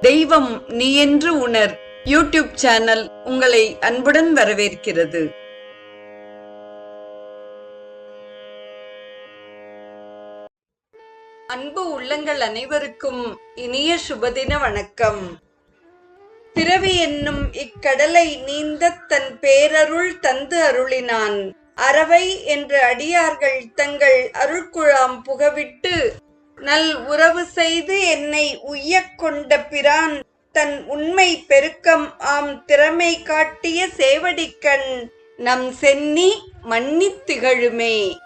தெய்வம் நீ என்று உணர். யூடியூப் சேனல் உங்களை அன்புடன் வரவேற்கிறது. அன்பு உள்ளங்கள் அனைவருக்கும் இனிய சுபதின வணக்கம். பிறவி என்னும் இக்கடலை நீந்த தன் பேரருள் தந்து அருளினான். அறவை என்று அடியார்கள் தங்கள் அருள்குழாம் புகவிட்டு நல் உறவு செய்து என்னை உய்யக் கொண்ட பிரான் தன் உண்மை பெருக்கம் ஆம் திறமை காட்டிய சேவடிக்கண் நம் சென்னி மன்னித் திகழுமே.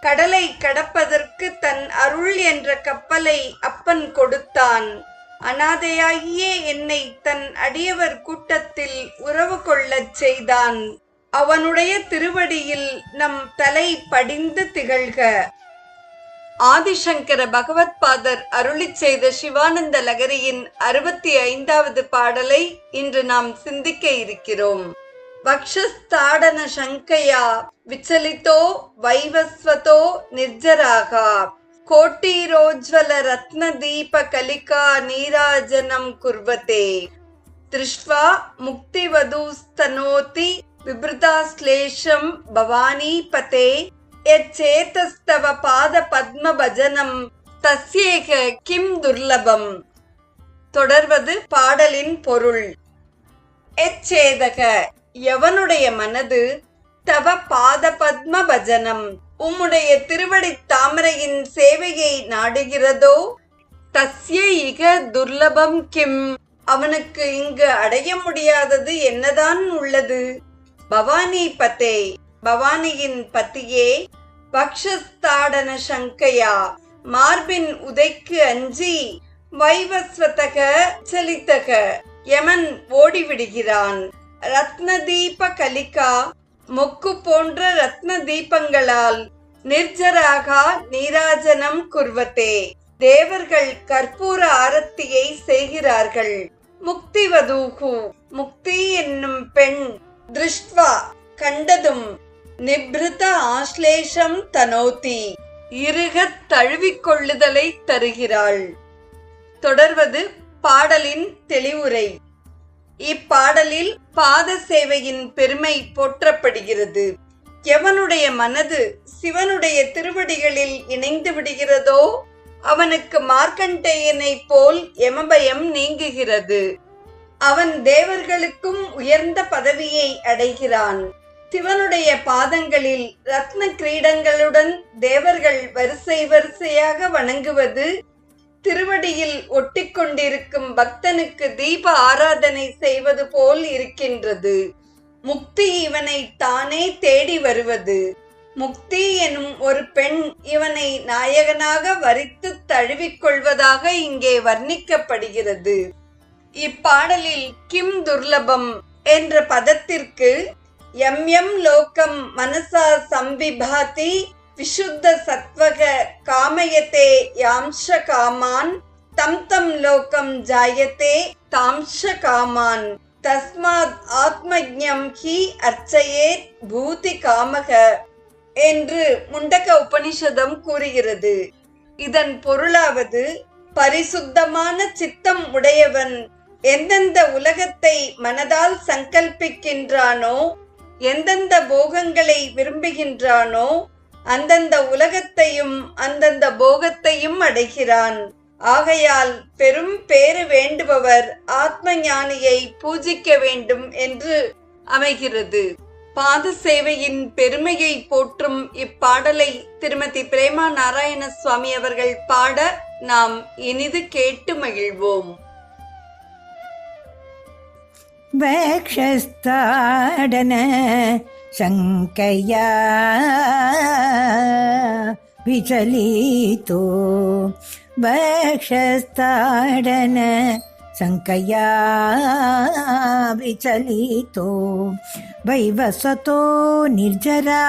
கடலை கடப்பதற்கு தன் அருள் என்ற கப்பலை அப்பன் கொடுத்தான். அனாதையாகியே என்னை தன் அடியவர் கூட்டத்தில் உறவு கொள்ளச் செய்தான். அவனுடைய திருவடியில் நம் தலை படிந்து திகழ்க. ஆதிசங்கர பகவத் பாதர் அருளி செய்த சிவானந்த லகரியின் அறுபத்தி ஐந்தாவது பாடலை இன்று நாம் சிந்திக்க இருக்கிறோம். வக்ஷஸ்தாடன சங்கையா விச்சலிதோ வைவஸ்வதோ நிர்ஜராகா. கோட்டீரோஜ்வல ரத்ன தீப கலிகா நீராஜனம் குர்வதே. திருஷ்வா முக்திவதூஸ்தனோதி விபிருதாஸ்லேஷம் பவானி பதே. எச்சேதஸ்தவ பாத பத்ம பஜனம் தஸ்யேக கிம் துர்லபம் தொடர்வது பாடலின் பொருள். எச்சேதக எவனுடைய மனது தவ பாத பத்ம பஜனம் உம்முடைய திருவடி தாமரையின் சேவையை நாடுகிறதோ? தஸ்ய இக துர்லபம் கிம்? அவனுக்கு இங்கு அடைய முடியாதது என்னதான் உள்ளது? பவானி பத்தே பவானியின் பத்தியே பக்ஷஸ்தாடன சங்கையா? மார்பின் உதைக்கு அஞ்சி வைவஸ்வதக சலித்தக. யமன் ஓடிவிடுகிறான். ரத்ன தீப கலிகா மொக்கு போன்ற ரத்ன தீபங்களால் நிர்ஜராகா நீராஜனம் குர்வத்தே. தேவர்கள் கற்பூர ஆரத்தியை செய்கிறார்கள். முக்தி வதூகு முக்தி என்னும் பெண் திருஷ்ட்வா கண்டதும் நிப்ருத ஆஸ்லேஷம் தனோதி. இருகத் தழுவிக்கொள்ளுதலை தருகிறாள். தொடர்வது பாடலின் தெளிவுரை. இப்பாடலில் பாத சேவையின் பெருமை போற்றப்படுகிறது. எவனுடைய மனது சிவனுடைய திருவடிகளில் இணைந்து விடுகிறதோ அவனுக்கு மார்க்கண்டேயனை போல் எமபயம் நீங்குகிறது. அவன் தேவர்களுக்கும் உயர்ந்த பதவியை அடைகிறான். சிவனுடைய பாதங்களில் ரத்ன கிரீடங்களுடன் தேவர்கள் வரிசை வரிசையாக வணங்குவது திருவடியில் ஒட்டிக்கொண்டிருக்கும் பக்தனுக்கு தீப ஆராதனை செய்வது போல் இருக்கின்றது. முக்தி இவனை தானே தேடி வருவது. முக்தி எனும் ஒரு பெண் இவனை நாயகனாக வரித்து தழுவிக்கொள்வதாக இங்கே வர்ணிக்கப்படுகிறது. இப்பாடலில் கிம் துர்லபம் என்ற பதத்திற்கு எம் எம் லோகம் மனசா சம்பிபாதி விசுத்த சத்வக காமயத்தே யாம்ஷ காமான். தம் தம் லோகம் ஜாயத்தே தாம்ஷ காமான். தஸ்மாத் ஆத்மஜம் ஹி அர்ச்சையே பூதி காமக என்று முண்டக உபனிஷதம் கூறுகிறது. இதன் பொருளாவது பரிசுத்தமான சித்தம் உடையவன் எந்தெந்த உலகத்தை மனதால் சங்கல்பிக்கின்றானோ எந்தெந்த போகங்களை விரும்புகின்றானோ அந்தந்த உலகத்தையும் அந்தந்த போகத்தையும் அடைகிறான். ஆகையால் பெரும் பேறு வேண்டுபவர் ஆத்ம ஞானியை பூஜிக்க வேண்டும் என்று அமைகிறது. பாத சேவையின் பெருமையை போற்றும் இப்பாடலை திருமதி பிரேமா நாராயண சுவாமி அவர்கள் பாட நாம் இனிது கேட்டு மகிழ்வோம். वक्षस्ताडन शङ्कया विचलितो वक्षस्ताडन शङ्कया विचलितो वैवस्वतो निर्जरा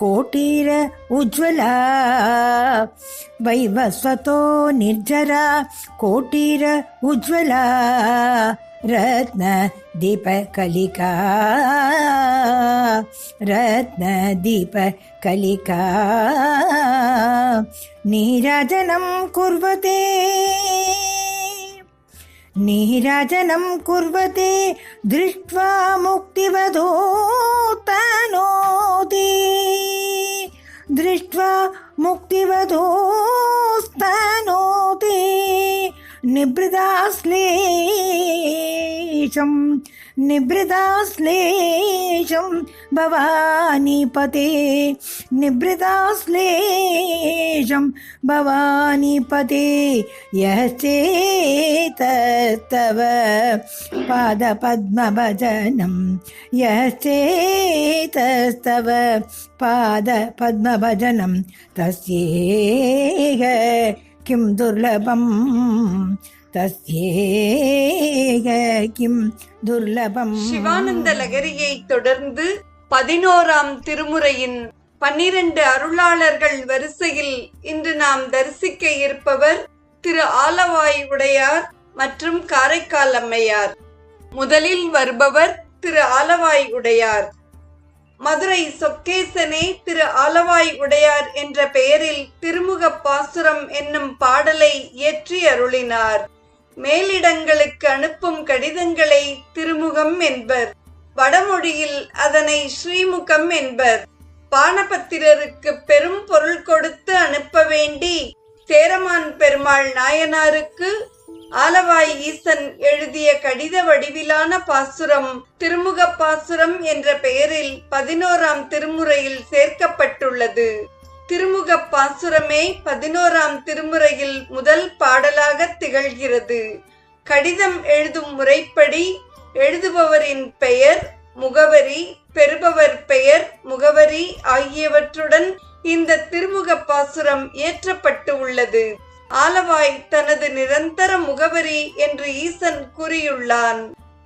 कोटिर उज्ज्वला वैवस्वतो निर्जरा कोटिर उज्ज्वला रत्न दीपकलिका रत्न दीपकलिका नीराजनं कुर्वते। नीराजनं कुर्वते। दृष्ट्वा मुक्तिवधो तनोति दृष्ट्वा मुक्तिवधो स्तनोति നിഭൃതാശ്ലേഷം നിഭൃതാശ്ലേഷം ഭവാനിപതേ നിഭൃതാശ്ലേഷം ഭവാനിപതേ യശ്ചേതവ പാദപത്മഭജനം. യശ്ചേതസ്തവ പാദപത്മഭജനം. തസ്യേഹ கிம் துர்லபம் தஸ்யேக கிம் துர்லபம் சிவானந்த லகரியை தொடர்ந்து பதினோராம் திருமுறையின் பன்னிரண்டு அருளாளர்கள் வரிசையில் இன்று நாம் தரிசிக்க இருப்பவர் திரு ஆலவாய் உடையார் மற்றும் காரைக்கால் அம்மையார். முதலில் வருபவர் திரு ஆலவாய் உடையார். மதுரை சொக்கேசனே திரு ஆலவாய் உடையார் என்ற பெயரில் திருமுக பாசுரம் என்னும் பாடலை இயற்றி அருளினார். மேலிடங்களுக்கு அனுப்பும் கடிதங்களை திருமுகம் என்பர். வடமொழியில் அதனை ஸ்ரீமுகம் என்பர். பானபத்திரருக்கு பெரும் பொருள் கொடுத்து அனுப்ப வேண்டி சேரமான் பெருமாள் நாயனாருக்கு ஆலவாய் ஈசன் எழுதிய கடித வடிவிலான பாசுரம் திருமுக பாசுரம் என்ற பெயரில் பதினோராம் திருமுறையில் சேர்க்கப்பட்டுள்ளது. திருமுக பாசுரமே பதினோராம் திருமுறையில் முதல் பாடலாக திகழ்கிறது. கடிதம் எழுதும் முறைப்படி எழுதுபவரின் பெயர் முகவரி பெறுபவர் பெயர் முகவரி ஆகியவற்றுடன் இந்த திருமுக பாசுரம் ஏற்றப்பட்டு உள்ளது. ஆலவாய் தனது நிரந்தர முகவரி என்று ஈசன் கூறியுள்ளான்.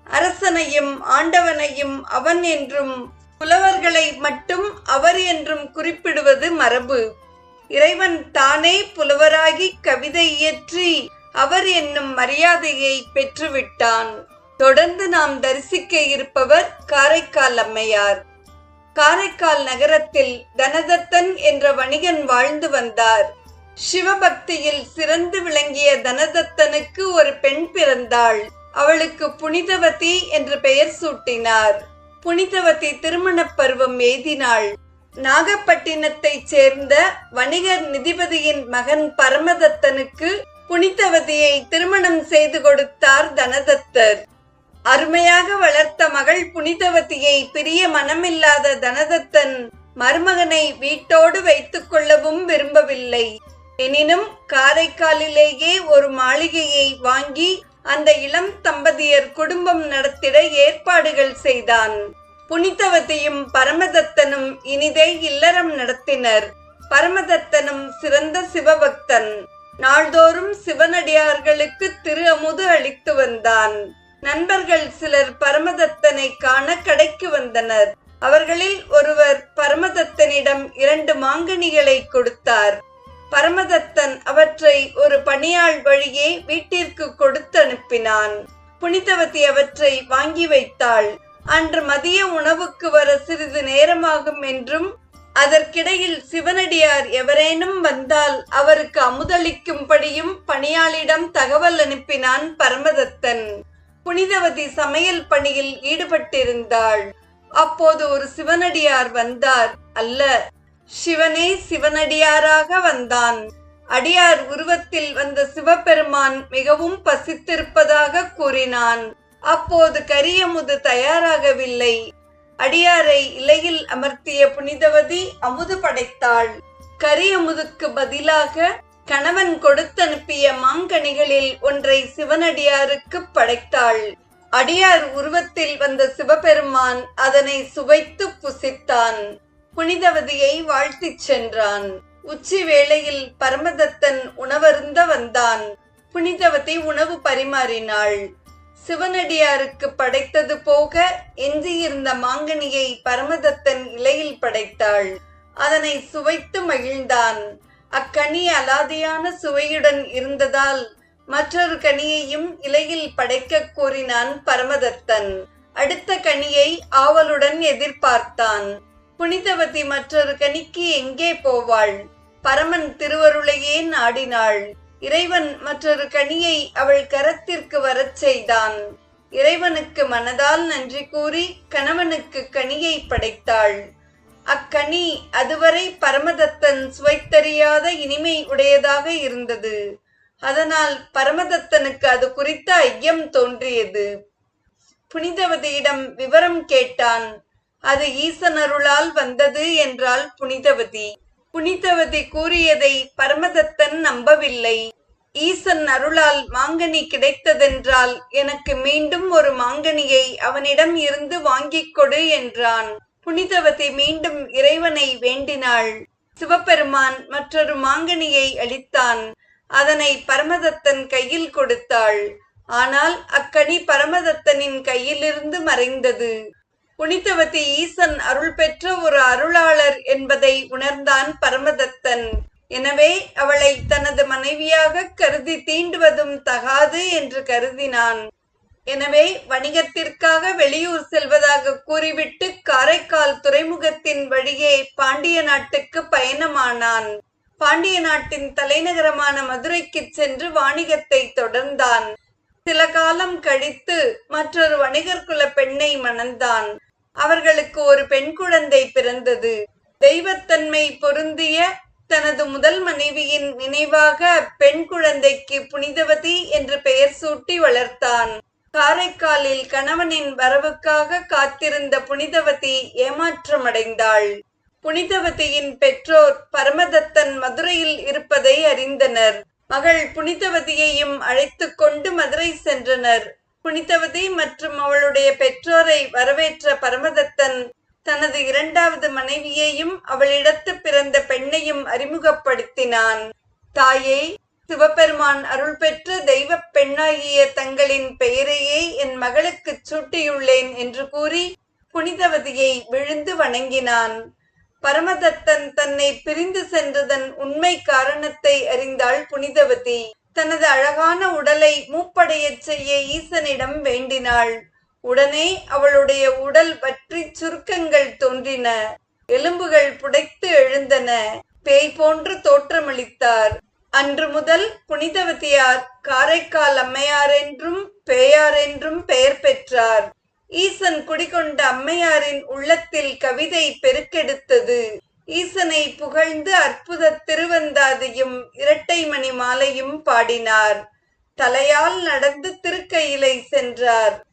அரசனையும் ஆண்டவனையும் அவன் என்றும் புலவர்களை மட்டும் அவர் என்றும் குறிப்பிடுவது மரபு. இறைவன் தானே புலவராகி கவிதை இயற்றி அவர் என்னும் மரியாதையை பெற்றுவிட்டான். தொடர்ந்து நாம் தரிசிக்க இருப்பவர் காரைக்கால் அம்மையார். காரைக்கால் நகரத்தில் தனதத்தன் என்ற வணிகன் வாழ்ந்து வந்தார். சிவபக்தியில் சிறந்து விளங்கிய தனதத்தனுக்கு ஒரு பெண் பிறந்தாள். அவளுக்கு புனிதவதி என்று பெயர் சூட்டினார். புனிதவதி திருமணப் பருவம் எய்தினாள். நாகப்பட்டினத்தைச் சேர்ந்த வணிகர் நிதிபதியின் மகன் பரமதத்தனுக்கு புனிதவதியை திருமணம் செய்து கொடுத்தார் தனதத்தர். அருமையாக வளர்த்த மகள் புனிதவதியை பிரிய மனமில்லாத தனதத்தன் மருமகனை வீட்டோடு வைத்துக் கொள்ளவும் விரும்பவில்லை. எனினும் காரைக்காலிலேயே ஒரு மாளிகையை வாங்கி அந்த இளம் தம்பதியர் குடும்பம் நடத்திட ஏற்பாடுகள் செய்தான். புனிதவதியும் பரமதத்தனும் இனிதே இல்லறம் நடத்தினர். பரமதத்தனும் சிறந்த சிவபக்தன். நாள்தோறும் சிவனடியார்களுக்கு திரு அமுது அளித்து வந்தான். நண்பர்கள் சிலர் பரமதத்தனை காண கடைக்கு வந்தனர். அவர்களில் ஒருவர் பரமதத்தனிடம் இரண்டு மாங்கனிகளை கொடுத்தார். பரமதத்தன் அவற்றை ஒரு பணியாள் வழியே வீட்டிற்கு கொடுத்து அனுப்பினான். புனிதவதி அவற்றை வாங்கி வைத்தாள். அன்று மதிய உணவுக்கு வர சிறிது நேரமாகும் என்றும் அதற்கிடையில் சிவனடியார் எவரேனும் வந்தால் அவருக்கு அமுதளிக்கும்படியும் பணியாளிடம் தகவல் அனுப்பினான் பரமதத்தன். புனிதவதி சமையல் பணியில் ஈடுபட்டிருந்தாள். அப்போது ஒரு சிவனடியார் வந்தார். அல்ல சிவனே சிவனடியாராக வந்தான். அடியார் உருவத்தில் வந்த சிவபெருமான் மிகவும் பசித்திருப்பதாக கூறினான். அப்போது கரியமுது தயாராகவில்லை. அடியாரை இலையில் அமர்த்திய புனிதவதி அமுது படைத்தாள். கரியமுதுக்கு பதிலாக கணவன் கொடுத்தனுப்பிய மாங்கனிகளில் ஒன்றை சிவனடியாருக்கு படைத்தாள். அடியார் உருவத்தில் வந்த சிவபெருமான் அதனை சுவைத்து புசித்தான். புனிதவதியை வாழ்த்திச் சென்றான். உச்சி வேளையில் பரமதத்தன் உணவருந்த வந்தான். புனிதவதி உணவு பரிமாறினாள். சிவனடியாருக்கு படைத்தது போக எஞ்சியிருந்த மாங்கனியை பரமதத்தன் இலையில் படைத்தாள். அதனை சுவைத்து மகிழ்ந்தான். அக்கனி அலாதியான சுவையுடன் இருந்ததால் மற்றொரு கனியையும் இலையில் படைக்க கூறினான் பரமதத்தன். அடுத்த கனியை ஆவலுடன் எதிர்பார்த்தான். புனிதவதி மற்றொரு கனிக்கு எங்கே போவாள்? பரமன் திருவருளையே நாடினாள். இறைவன் மற்றொரு கனியை அவள் கரத்திற்கு வரச் செய்தான். இறைவனுக்கு மனதால் நன்றி கூறி கணவனுக்கு கனியை படைத்தாள். அக்கனி அதுவரை பரமதத்தன் சுவைத்தறியாத இனிமை உடையதாக இருந்தது. அதனால் பரமதத்தனுக்கு அது குறித்த ஐயம் தோன்றியது. புனிதவதியிடம் விவரம் கேட்டான். அது ஈசனருளால் வந்தது என்றாள் புனிதவதி. புனிதவதி கூறியதை பரமதத்தன் நம்பவில்லை. ஈசன் அருளால் மாங்கனி கிடைத்ததென்றால் எனக்கு மீண்டும் ஒரு மாங்கனியை அவனிடம் இருந்து வாங்கிக் கொடு என்றான். புனிதவதி மீண்டும் இறைவனை வேண்டினாள். சிவபெருமான் மற்றொரு மாங்கனியை அளித்தான். அதனை பரமதத்தன் கையில் கொடுத்தாள். ஆனால் அக்கனி பரமதத்தனின் கையிலிருந்து மறைந்தது. புனிதவதி ஈசன் அருள் பெற்ற ஒரு அருளாளர் என்பதை உணர்ந்தான் பரமதத்தன். எனவே அவளை தனது மனைவியாக கருதி தீண்டுவதும் தகாது என்று கருதினான். எனவே வணிகத்திற்காக வெளியூர் செல்வதாக கூறிவிட்டு காரைக்கால் துறைமுகத்தின் வழியே பாண்டிய நாட்டுக்கு பயணமானான். பாண்டிய நாட்டின் தலைநகரமான மதுரைக்கு சென்று வாணிகத்தை தொடர்ந்தான். சில காலம் கழித்து மற்றொரு வணிகர் குல பெண்ணை மணந்தான். அவர்களுக்கு ஒரு பெண் குழந்தை பிறந்தது. தெய்வத்தன்மை பொருந்திய தனது முதல் மனைவியின் நினைவாக பெண் குழந்தைக்கு புனிதவதி என்று பெயர் சூட்டி வளர்த்தான். காரைக்காலில் கணவனின் வரவுக்காக காத்திருந்த புனிதவதி ஏமாற்றமடைந்தாள். புனிதவதியின் பெற்றோர் பரமதத்தன் மதுரையில் இருப்பதை அறிந்தனர். மகள் புனிதவதியையும் அழைத்து கொண்டு மதுரை சென்றனர். புனிதவதி மற்றும் அவளுடைய பெற்றோரை வரவேற்ற பரமதத்தன் தனது இரண்டாவது மனைவியையும் அவளிடத்து பிறந்த பெண்ணையும் அறிமுகப்படுத்தினான். தாயே சிவபெருமான் அருள் பெற்ற தெய்வ பெண்ணாகிய தங்களின் பெயரையே என் மகளுக்கு சூட்டியுள்ளேன் என்று கூறி புனிதவதியை விழுந்து வணங்கினான். பரமதத்தன் தன்னை பிரிந்து சென்றதன் உண்மை காரணத்தை அறிந்தாள் புனிதவதி. தனது அழகான உடலை மூப்படையச் செய்ய ஈசனிடம் வேண்டினாள். உடனே அவளுடைய உடல் பற்றி சுருக்கங்கள் தோன்றின. எலும்புகள் புடைத்து எழுந்தன. பேய் போன்று தோற்றமளித்தார். அன்று முதல் புனிதவதியார் காரைக்கால் அம்மையார் என்றும் பேயார் என்றும் பெயர் பெற்றார். ஈசன் குடிகொண்ட அம்மையாரின் உள்ளத்தில் கவிதை பெருக்கெடுத்தது. ஈசனை புகழ்ந்து அற்புத திருவந்தாதியும் இரட்டை மணி மாலையும் பாடினார். தலையால் நடந்து திருக்கையிலை சென்றார்.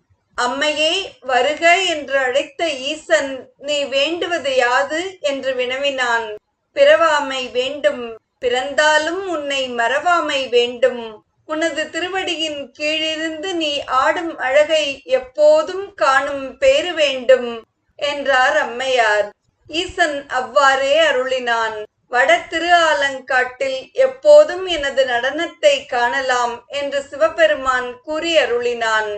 அம்மையே வருக என்று அழைத்த ஈசன் நீ வேண்டுவது யாது? என்று வினவினான். பிறவாமை வேண்டும் பிறந்தாலும் உன்னை மறவாமை வேண்டும். உனது திருவடியின் கீழிருந்து நீ ஆடும் அழகை எப்போதும் காணும் பேறு வேண்டும் என்றார் அம்மையார். ஈசன் அவ்வாறே அருளினான் வட திரு ஆலங்காட்டில் எப்போதும் எனது நடனத்தை காணலாம் என்று சிவபெருமான் கூறி அருளினான்.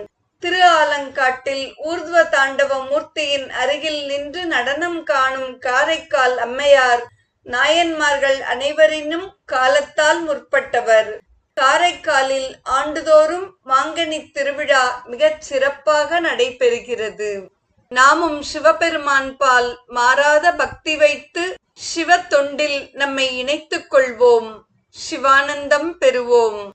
திரு ஆலங்காட்டில் ஊர்துவ தாண்டவ மூர்த்தியின் அருகில் நின்று நடனம் காணும் காரைக்கால் அம்மையார் நாயன்மார்கள் அனைவரினும் காலத்தால் முற்பட்டவர். காரைக்காலில் ஆண்டுதோறும் மாங்கனி திருவிழா மிகச் சிறப்பாக நடைபெறுகிறது. நாமும் சிவபெருமான் பால் மாறாத பக்தி வைத்து சிவ தொண்டில் நம்மை இணைத்துக் கொள்வோம். சிவானந்தம் பெறுவோம்.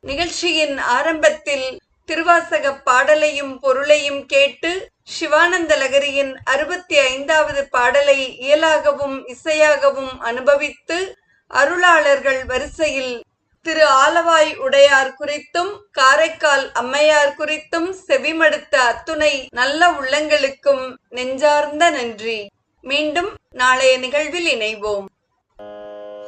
நிகழ்ச்சியின் ஆரம்பத்தில் திருவாசக பாடலையும் பொருளையும் கேட்டு சிவானந்த லகரியின் அறுபத்தி ஐந்தாவது பாடலை இயலாகவும் இசையாகவும் அனுபவித்து அருளாளர்கள் வரிசையில் திரு ஆலவாய் உடையார் குறித்தும் காரைக்கால் அம்மையார் குறித்தும் செவிமடுத்த அத்துணை நல்ல உள்ளங்களுக்கும் நெஞ்சார்ந்த நன்றி. மீண்டும் நாளைய நிகழ்வில் இணைவோம்.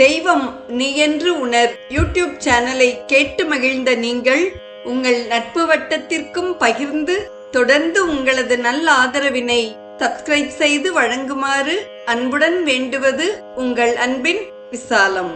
தெய்வம் நீ என்று உணர் யூடியூப் சேனலை கேட்டு மகிழ்ந்த நீங்கள் உங்கள் நட்பு வட்டத்திற்கும் பகிர்ந்து தொடர்ந்து உங்களது நல்ல ஆதரவினை சப்ஸ்கிரைப் செய்து வழங்குமாறு அன்புடன் வேண்டுவது உங்கள் அன்பின் விசாலம்.